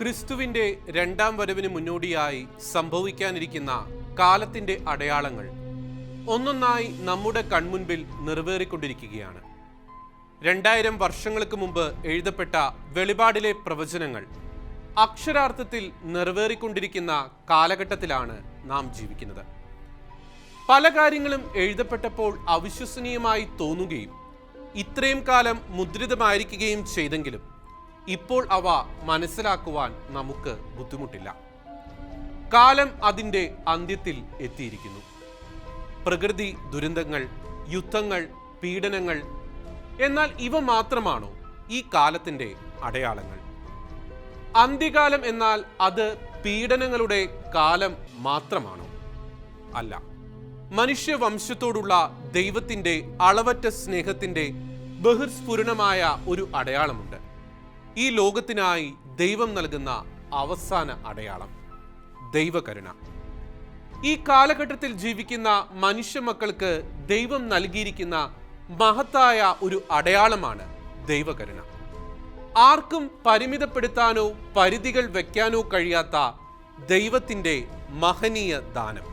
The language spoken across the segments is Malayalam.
ക്രിസ്തുവിന്റെ രണ്ടാം വരവിന് മുന്നോടിയായി സംഭവിക്കാനിരിക്കുന്ന കാലത്തിന്റെ അടയാളങ്ങൾ ഒന്നൊന്നായി നമ്മുടെ കൺമുൻപിൽ നിറവേറിക്കൊണ്ടിരിക്കുകയാണ്. രണ്ടായിരം വർഷങ്ങൾക്ക് മുമ്പ് എഴുതപ്പെട്ട വെളിപാടിലെ പ്രവചനങ്ങൾ അക്ഷരാർത്ഥത്തിൽ നിറവേറിക്കൊണ്ടിരിക്കുന്ന കാലഘട്ടത്തിലാണ് നാം ജീവിക്കുന്നത്. പല കാര്യങ്ങളും എഴുതപ്പെട്ടപ്പോൾ അവിശ്വസനീയമായി തോന്നുകയും ഇത്രയും കാലം മുദ്രിതമായിരിക്കുകയും ചെയ്തെങ്കിലും ഇപ്പോൾ അവ മനസ്സിലാക്കുവാൻ നമുക്ക് ബുദ്ധിമുട്ടില്ല. കാലം അതിന്റെ അന്ത്യത്തിൽ എത്തിയിരിക്കുന്നു. പ്രകൃതി ദുരന്തങ്ങൾ യുദ്ധങ്ങൾ പീഡനങ്ങൾ എന്നാൽ ഇവ മാത്രമാണോ ഈ കാലത്തിന്റെ അടയാളങ്ങൾ? അന്ത്യകാലം എന്നാൽ അത് പീഡനങ്ങളുടെ കാലം മാത്രമാണോ? അല്ല. മനുഷ്യവംശത്തോടുള്ള ദൈവത്തിന്റെ അളവറ്റ സ്നേഹത്തിന്റെ ബഹിർസ്ഫുരണമായ ഒരു അടയാളമുണ്ട്. ഈ ലോകത്തിനായി ദൈവം നൽകുന്ന അവസാന അടയാളം ദൈവകരുണ. ഈ കാലഘട്ടത്തിൽ ജീവിക്കുന്ന മനുഷ്യ മക്കൾക്ക് ദൈവം നൽകിയിരിക്കുന്ന മഹത്തായ ഒരു അടയാളമാണ് ദൈവകരുണ. ആർക്കും പരിമിതപ്പെടുത്താനോ പരിധികൾ വയ്ക്കാനോ കഴിയാത്ത ദൈവത്തിന്റെ മഹനീയ ദാനം.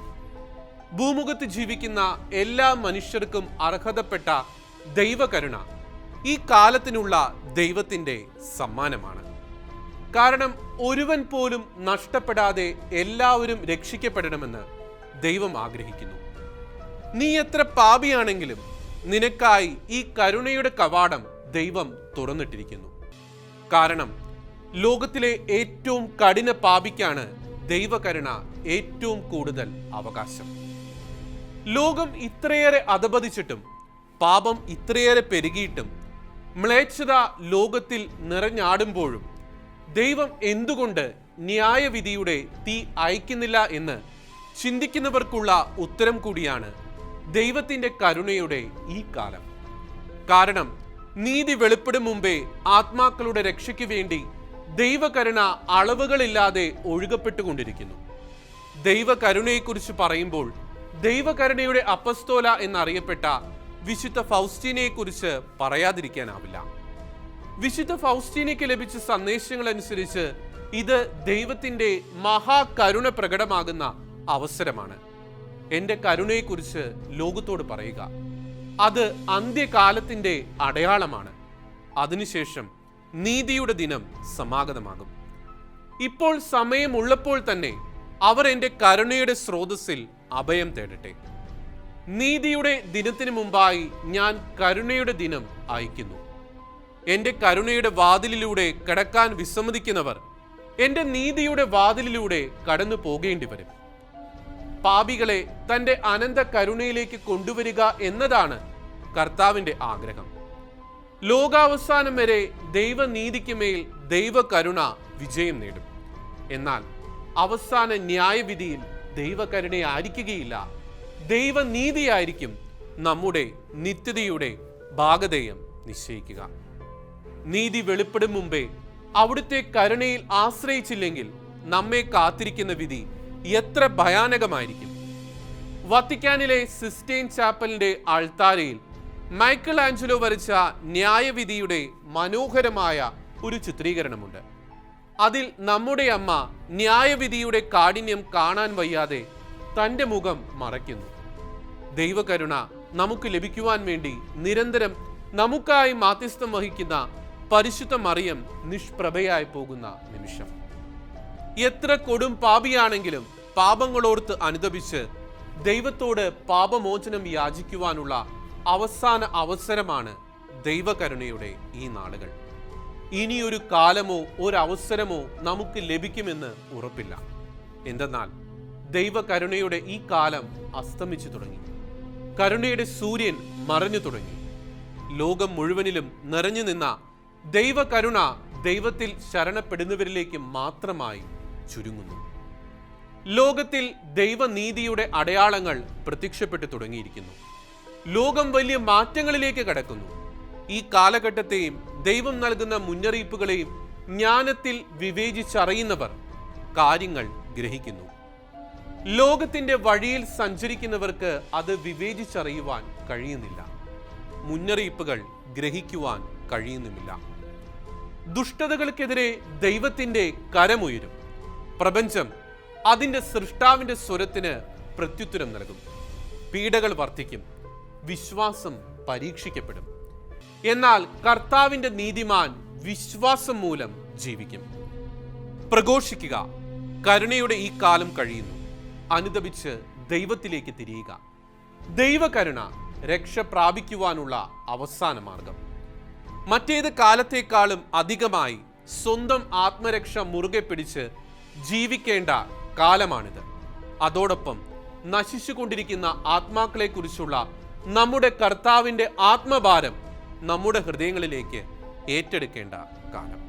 ഭൂമുഖത്ത് ജീവിക്കുന്ന എല്ലാ മനുഷ്യർക്കും അർഹതപ്പെട്ട ദൈവകരുണ. ഈ കാലത്തിനുള്ള ദൈവത്തിന്റെ സമ്മാനമാണ്. കാരണം ഒരുവൻ പോലും നഷ്ടപ്പെടാതെ എല്ലാവരും രക്ഷിക്കപ്പെടണമെന്ന് ദൈവം ആഗ്രഹിക്കുന്നു. നീ എത്ര പാപിയാണെങ്കിലും നിനക്കായി ഈ കരുണയുടെ കവാടം ദൈവം തുറന്നിട്ടിരിക്കുന്നു. കാരണം ലോകത്തിലെ ഏറ്റവും കഠിന പാപിക്കാണ് ദൈവകരുണ ഏറ്റവും കൂടുതൽ അവകാശം. ലോകം ഇത്രയേറെ അധപതിച്ചിട്ടും പാപം ഇത്രയേറെ പെരുകിയിട്ടും മ്ലേച്ഛത ലോകത്തിൽ നിറഞ്ഞാടുമ്പോഴും ദൈവം എന്തുകൊണ്ട് ന്യായവിധിയുടെ തീ അയക്കുന്നില്ല എന്ന് ചിന്തിക്കുന്നവർക്കുള്ള ഉത്തരം കൂടിയാണ് ദൈവത്തിന്റെ കരുണയുടെ ഈ കാലം. കാരണം നീതി വെളിപ്പെടും മുമ്പേ ആത്മാക്കളുടെ രക്ഷയ്ക്ക് വേണ്ടി ദൈവകരുണ അളവുകളില്ലാതെ ഒഴുകപ്പെട്ടുകൊണ്ടിരിക്കുന്നു. ദൈവകരുണയെക്കുറിച്ച് പറയുമ്പോൾ ദൈവകരുണയുടെ അപ്പസ്തോല എന്നറിയപ്പെട്ട വിശുദ്ധ ഫൗസ്റ്റീനയെ കുറിച്ച് പറയാതിരിക്കാനാവില്ല. വിശുദ്ധ ഫൗസ്റ്റീനയ്ക്ക് ലഭിച്ച സന്ദേശങ്ങൾ അനുസരിച്ച് ഇത് ദൈവത്തിന്റെ മഹാകരുണ പ്രകടമാകുന്ന അവസരമാണ്. എന്റെ കരുണയെക്കുറിച്ച് ലോകത്തോട് പറയുക. അത് അന്ത്യകാലത്തിന്റെ അടയാളമാണ്. അതിനുശേഷം നീതിയുടെ ദിനം സമാഗതമാകും. ഇപ്പോൾ സമയമുള്ളപ്പോൾ തന്നെ അവർ എന്റെ കരുണയുടെ സ്രോതസ്സിൽ അഭയം തേടട്ടെ. നീതിയുടെ ദിനത്തിന് മുമ്പായി ഞാൻ കരുണയുടെ ദിനം അയക്കുന്നു എന്റെ കരുണയുടെ വാതിലിലൂടെ കടക്കാൻ വിസമ്മതിക്കുന്നവർ എന്റെ നീതിയുടെ വാതിലിലൂടെ കടന്നു പോകേണ്ടി വരും. പാപികളെ തന്റെ അനന്ത കരുണയിലേക്ക് കൊണ്ടുവരിക എന്നതാണ് കർത്താവിന്റെ ആഗ്രഹം. ലോകാവസാനം വരെ ദൈവനീതിക്ക് മേൽ ദൈവകരുണ വിജയം നേടും. എന്നാൽ അവസാന ന്യായവിധിയിൽ ദൈവകരുണയായിരിക്കുകയില്ല ദൈവനീതിയായിരിക്കും നമ്മുടെ നിത്യതയുടെ ഭാഗധേയം നിശ്ചയിക്കുക. നീതി വെളിപ്പെടും മുമ്പേ അവിടുത്തെ കരുണയിൽ ആശ്രയിച്ചില്ലെങ്കിൽ നമ്മെ കാത്തിരിക്കുന്ന വിധി എത്ര ഭയാനകമായിരിക്കും. വത്തിക്കാനിലെ സിസ്റ്റൈൻ ചാപ്പലിന്റെ അൾത്താരയിൽ മൈക്കിൾ ആഞ്ചലോ വരച്ച ന്യായവിധിയുടെ മനോഹരമായ ഒരു ചിത്രീകരണമുണ്ട്. അതിൽ നമ്മുടെ അമ്മ ന്യായവിധിയുടെ കാഠിന്യം കാണാൻ വയ്യാതെ തന്റെ മുഖം മറയ്ക്കുന്നു. ദൈവകരുണ നമുക്ക് ലഭിക്കുവാൻ വേണ്ടി നിരന്തരം നമുക്കായി മാധ്യസ്ഥം വഹിക്കുന്ന പരിശുദ്ധ മറിയം നിഷ്പ്രഭയായി പോകുന്ന നിമിഷം. എത്ര കൊടും പാപിയാണെങ്കിലും പാപങ്ങളോർത്ത് അനുദപിച്ച് ദൈവത്തോട് പാപമോചനം യാചിക്കുവാനുള്ള അവസാന അവസരമാണ് ദൈവകരുണയുടെ ഈ നാളുകൾ. ഇനിയൊരു കാലമോ ഒരവസരമോ നമുക്ക് ലഭിക്കുമെന്ന് ഉറപ്പില്ല. എന്തെന്നാൽ ദൈവകരുണയുടെ ഈ കാലം അസ്തമിച്ചു തുടങ്ങി. കരുണയുടെ സൂര്യൻ മറഞ്ഞു തുടങ്ങി. ലോകം മുഴുവനിലും നിറഞ്ഞു നിന്ന ദൈവകരുണ ദൈവത്തിൽ ശരണപ്പെടുന്നവരിലേക്ക് മാത്രമായി ചുരുങ്ങുന്നു. ലോകത്തിൽ ദൈവനീതിയുടെ അടയാളങ്ങൾ പ്രത്യക്ഷപ്പെട്ടു തുടങ്ങിയിരിക്കുന്നു. ലോകം വലിയ മാറ്റങ്ങളിലേക്ക് കടക്കുന്നു. ഈ കാലഘട്ടത്തെയും ദൈവം നൽകുന്ന മുന്നറിയിപ്പുകളെയും ജ്ഞാനത്തിൽ വിവേചിച്ചറിയുന്നവർ കാര്യങ്ങൾ ഗ്രഹിക്കുന്നു. ലോകത്തിന്റെ വഴിയിൽ സഞ്ചരിക്കുന്നവർക്ക് അത് വിവേചിച്ചറിയുവാൻ കഴിയുന്നില്ല. മുന്നറിയിപ്പുകൾ ഗ്രഹിക്കുവാൻ കഴിയുന്നുമില്ല. ദുഷ്ടതകൾക്കെതിരെ ദൈവത്തിന്റെ കരമുയരും. പ്രപഞ്ചം അതിന്റെ സൃഷ്ടാവിന്റെ സ്വരത്തിന് പ്രത്യുത്തരം നൽകും. പീഡകൾ വർദ്ധിക്കും. വിശ്വാസം പരീക്ഷിക്കപ്പെടും. എന്നാൽ കർത്താവിന്റെ നീതിമാൻ വിശ്വാസം മൂലം ജീവിക്കും. പ്രഘോഷിക്കുക. കരുണയുടെ ഈ കാലം കഴിയുന്നു. അനുദപിച്ച് ദൈവത്തിലേക്ക് തിരിയുക. ദൈവകരുണ രക്ഷ പ്രാപിക്കുവാനുള്ള അവസാന മാർഗം. മറ്റേത് കാലത്തേക്കാളും അധികമായി സ്വന്തം ആത്മരക്ഷ മുറുകെ പിടിച്ച് ജീവിക്കേണ്ട കാലമാണിത്. അതോടൊപ്പം നശിച്ചുകൊണ്ടിരിക്കുന്ന ആത്മാക്കളെക്കുറിച്ചുള്ള നമ്മുടെ കർത്താവിന്റെ ആത്മഭാരം നമ്മുടെ ഹൃദയങ്ങളിലേക്ക് ഏറ്റെടുക്കേണ്ട കാലം.